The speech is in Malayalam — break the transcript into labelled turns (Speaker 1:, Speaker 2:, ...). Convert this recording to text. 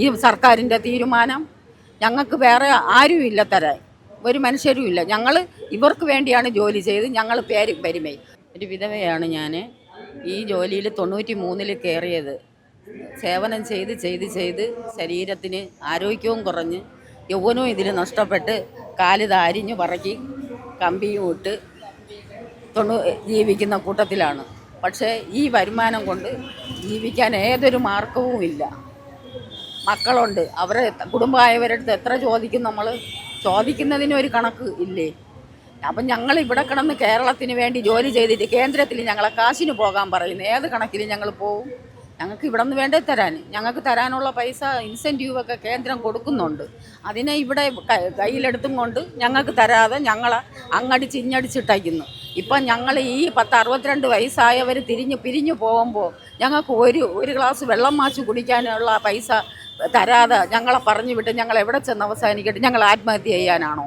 Speaker 1: ഈ സർക്കാരിന്റെ തീരുമാനം ഞങ്ങൾക്ക് വേറെ ആരുമില്ല തരാൻ. ഒരു മനുഷ്യരും ഇല്ല. ഞങ്ങൾ ഇവർക്ക് വേണ്ടിയാണ് ജോലി ചെയ്ത് ഞങ്ങൾ പേര് പെരുമയും ഒരു വിധവയാണ് ഞാൻ. ഈ ജോലിയിൽ തൊണ്ണൂറ്റി മൂന്നിൽ കയറിയത്. സേവനം ചെയ്ത് ചെയ്ത് ചെയ്ത് ശരീരത്തിന് ആരോഗ്യവും കുറഞ്ഞ് യൗവനവും ഇതിൽ നഷ്ടപ്പെട്ട് കാൽ താരിഞ്ഞു പറക്കി കമ്പിയും ഇട്ട് തൊണ്ണൂ ജീവിക്കുന്ന കൂട്ടത്തിലാണ്. പക്ഷേ ഈ വരുമാനം കൊണ്ട് ജീവിക്കാൻ ഏതൊരു മാർഗവും ഇല്ല മക്കളുണ്ട്. അവരെ കുടുംബമായവരുടെ അടുത്ത് എത്ര ചോദിക്കും നമ്മൾ ചോദിക്കുന്നതിന് ഒരു കണക്ക് ഇല്ലേ? അപ്പം ഞങ്ങൾ ഇവിടെ കിടന്ന് കേരളത്തിന് വേണ്ടി ജോലി ചെയ്തിട്ട് കേന്ദ്രത്തിൽ ഞങ്ങളെ കാശിന് പോകാൻ പറയുന്നു. ഏത് കണക്കിന് ഞങ്ങൾ പോവും? ഞങ്ങൾക്ക് ഇവിടെ നിന്ന് വേണ്ടേ തരാൻ ഞങ്ങൾക്ക് തരാനുള്ള പൈസ ഇൻസെന്റീവൊക്കെ കേന്ദ്രം കൊടുക്കുന്നുണ്ട്. അതിനെ ഇവിടെ കയ്യിലെടുത്തും കൊണ്ട് ഞങ്ങൾക്ക് തരാതെ ഞങ്ങളെ അങ്ങടിച്ച് ഇഞ്ഞടിച്ചിട്ടയക്കുന്നു ഇപ്പം ഞങ്ങൾ ഈ പത്ത് അറുപത്തിരണ്ട് വയസ്സായവർ തിരിഞ്ഞ് പിരിഞ്ഞു പോകുമ്പോൾ ഞങ്ങൾക്ക് ഒരു ഒരു ഗ്ലാസ് വെള്ളം മാച്ച് കുടിക്കാനുള്ള പൈസ തരാതെ ഞങ്ങളെ പറഞ്ഞു വിട്ട് ഞങ്ങൾ എവിടെ ചെന്ന് അവസാനിക്കട്ടെ? ഞങ്ങൾ ആത്മഹത്യ ചെയ്യാനാണോ?